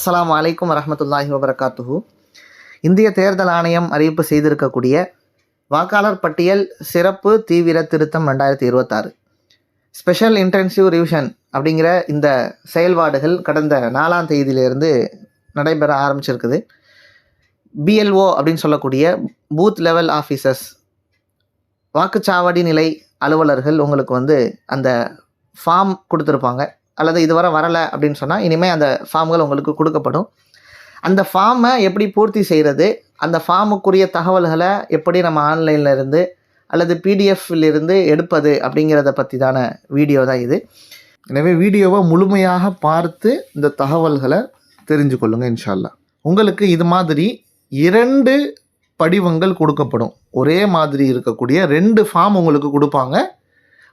அஸ்லாம் அலைக்கும் வரமத்துல்லாஹி வபரகாத்துஹு. இந்திய தேர்தல் ஆணையம் அறிவிப்பு செய்திருக்கக்கூடிய வாக்காளர் பட்டியல் சிறப்பு தீவிர திருத்தம் ரெண்டாயிரத்தி இருபத்தாறு. ஸ்பெஷல் இன்டென்சிவ் ரிவிஷன் அப்படிங்கிற இந்த செயல்பாடுகள் கடந்த நாலாம் தேதியிலிருந்து நடைபெற ஆரம்பிச்சிருக்குது. பிஎல்ஓ அப்படின்னு சொல்லக்கூடிய பூத் லெவல் ஆஃபீஸர்ஸ் வாக்குச்சாவடி நிலை அலுவலர்கள் உங்களுக்கு வந்து அந்த ஃபார்ம் கொடுத்துருப்பாங்க. அல்லது இதுவரை வரலை அப்படின்னு சொன்னால் இனிமேல் அந்த ஃபார்ம்கள் உங்களுக்கு கொடுக்கப்படும். அந்த ஃபார்மை எப்படி பூர்த்தி செய்கிறது அந்த ஃபார்முக்குரிய தகவல்களை எப்படி நம்ம ஆன்லைனில் இருந்து அல்லது பிடிஎஃப்ல இருந்து எடுப்பது அப்படிங்கிறத பற்றி தான வீடியோ தான் இது. எனவே வீடியோவை முழுமையாக பார்த்து இந்த தகவல்களை தெரிஞ்சு கொள்ளுங்கள் இன்ஷால்லா உங்களுக்கு இது மாதிரி இரண்டு படிவங்கள் கொடுக்கப்படும். ஒரே மாதிரி இருக்கக்கூடிய ரெண்டு ஃபார்ம் உங்களுக்கு கொடுப்பாங்க.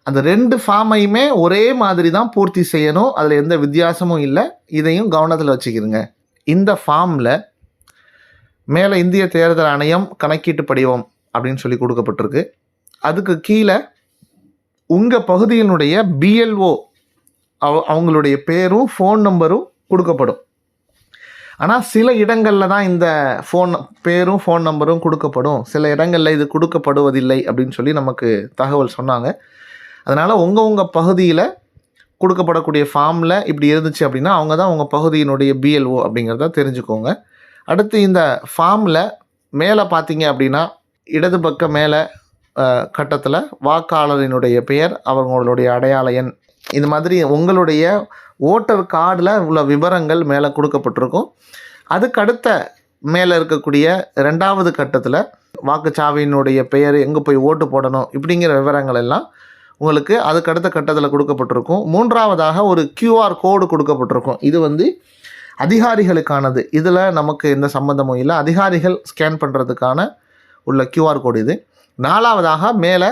அந்த ரெண்டு ஃபார்மையுமே ஒரே மாதிரி தான் பூர்த்தி செய்யணும். அதில் எந்த வித்தியாசமும் இல்லை. இதையும் கவனத்தில் வச்சுக்கிருங்க. இந்த ஃபார்மில் மேலே இந்திய தேர்தல் ஆணையம் கணக்கீட்டு படிவம் அப்படின்னு சொல்லி கொடுக்கப்பட்டிருக்கு. அதுக்கு கீழே உங்கள் பகுதியினுடைய பிஎல்ஓ அவ அவங்களுடைய பேரும் ஃபோன் நம்பரும் கொடுக்கப்படும். ஆனால் சில இடங்களில் தான் இந்த ஃபோன் பேரும் ஃபோன் நம்பரும் கொடுக்கப்படும். சில இடங்களில் இது கொடுக்கப்படுவதில்லை அப்படின்னு சொல்லி நமக்கு தகவல் சொன்னாங்க. அதனால் உங்கள் உங்கள் பகுதியில் கொடுக்கப்படக்கூடிய ஃபார்மில் இப்படி இருந்துச்சு அப்படின்னா அவங்க தான் உங்கள் பகுதியினுடைய பிஎல்ஓ அப்படிங்கிறத தெரிஞ்சுக்கோங்க. அடுத்து இந்த ஃபார்மில் மேலே பார்த்தீங்க அப்படின்னா இடது பக்கம் மேலே கட்டத்தில் வாக்காளரினுடைய பெயர் அவங்களுடைய அடையாள எண் இது மாதிரி உங்களுடைய ஓட்டர் கார்டில் உள்ள விவரங்கள் மேலே கொடுக்கப்பட்டிருக்கும். அதுக்கு அடுத்த மேலே இருக்கக்கூடிய ரெண்டாவது கட்டத்தில் வாக்குச்சாவியினுடைய பெயர் எங்கே போய் ஓட்டு போடணும் இப்படிங்கிற விவரங்கள் எல்லாம் உங்களுக்கு அதுக்கு அடுத்த கட்டத்தில் கொடுக்கப்பட்டிருக்கும். மூன்றாவதாக ஒரு கியூஆர் கோடு கொடுக்கப்பட்டிருக்கும். இது வந்து அதிகாரிகளுக்கானது. இதில் நமக்கு எந்த சம்மந்தமும் இல்லை. அதிகாரிகள் ஸ்கேன் பண்ணுறதுக்கான உள்ள கியூஆர் கோடு இது. நாலாவதாக மேலே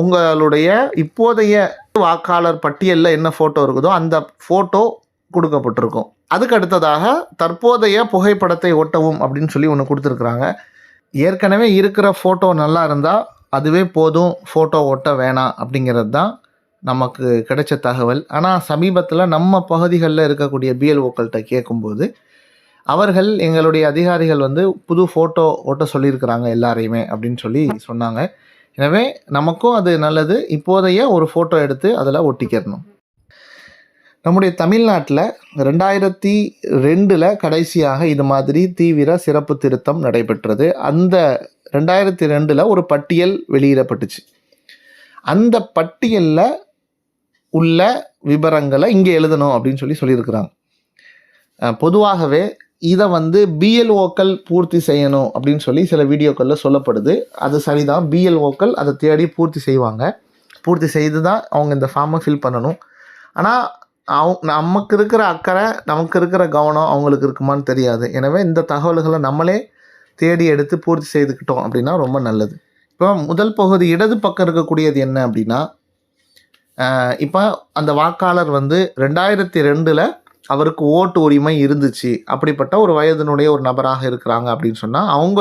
உங்களுடைய இப்போதைய வாக்காளர் பட்டியலில் என்ன ஃபோட்டோ இருக்குதோ அந்த ஃபோட்டோ கொடுக்கப்பட்டிருக்கும். அதுக்கு அடுத்ததாக தற்போதைய புகைப்படத்தை ஒட்டவும் அப்படின்னு சொல்லி ஒன்று கொடுத்துருக்குறாங்க. ஏற்கனவே இருக்கிற ஃபோட்டோ நல்லா இருந்தால் அதுவே போதும் ஃபோட்டோ ஓட்ட வேணாம் அப்படிங்கிறது தான் நமக்கு கிடைச்ச தகவல். ஆனால் சமீபத்தில் நம்ம பகுதிகளில் இருக்கக்கூடிய பிஎல்ஓக்கள்கிட்ட கேட்கும்போது அவர்கள் எங்களுடைய அதிகாரிகள் வந்து புது ஃபோட்டோ ஓட்ட சொல்லியிருக்கிறாங்க எல்லாரையுமே அப்படின்னு சொல்லி சொன்னாங்க. எனவே நமக்கும் அது நல்லது. இப்போதைய ஒரு ஃபோட்டோ எடுத்து அதில் ஒட்டிக்கிறணும். நம்முடைய தமிழ்நாட்டில் ரெண்டாயிரத்தி ரெண்டில் கடைசியாக இது மாதிரி தீவிர சிறப்பு திருத்தம் நடைபெற்றது. அந்த ரெண்டாயிரத்தி ரெண்டில் ஒரு பட்டியல் வெளியிடப்பட்டுச்சு. அந்த பட்டியலில் உள்ள விவரங்களை இங்கே எழுதணும் அப்படின்னு சொல்லி சொல்லியிருக்கிறாங்க. பொதுவாகவே இதை வந்து பிஎல்ஓக்கள் பூர்த்தி செய்யணும் அப்படின்னு சொல்லி சில வீடியோக்களில் சொல்லப்படுது. அது சரிதான். பிஎல்ஓக்கள் அதை தேடி பூர்த்தி செய்வாங்க. பூர்த்தி செய்து தான் அவங்க இந்த ஃபார்மை ஃபில் பண்ணணும். ஆனால் அவங்க நமக்கு இருக்கிற அக்கறை நமக்கு இருக்கிற கவனம் அவங்களுக்கு இருக்குமான்னு தெரியாது. எனவே இந்த தகவல்களை நம்மளே தேடி எடுத்து பூர்த்தி செய்துக்கிட்டோம் அப்படின்னா ரொம்ப நல்லது. இப்போ முதல் பகுதி இடது பக்கம் இருக்கக்கூடியது என்ன அப்படின்னா இப்போ அந்த வாக்காளர் வந்து ரெண்டாயிரத்தி ரெண்டில் அவருக்கு ஓட்டு உரிமை இருந்துச்சு. அப்படிப்பட்ட ஒரு வயதினுடைய ஒரு நபராக இருக்கிறாங்க அப்படின்னு சொன்னால் அவங்க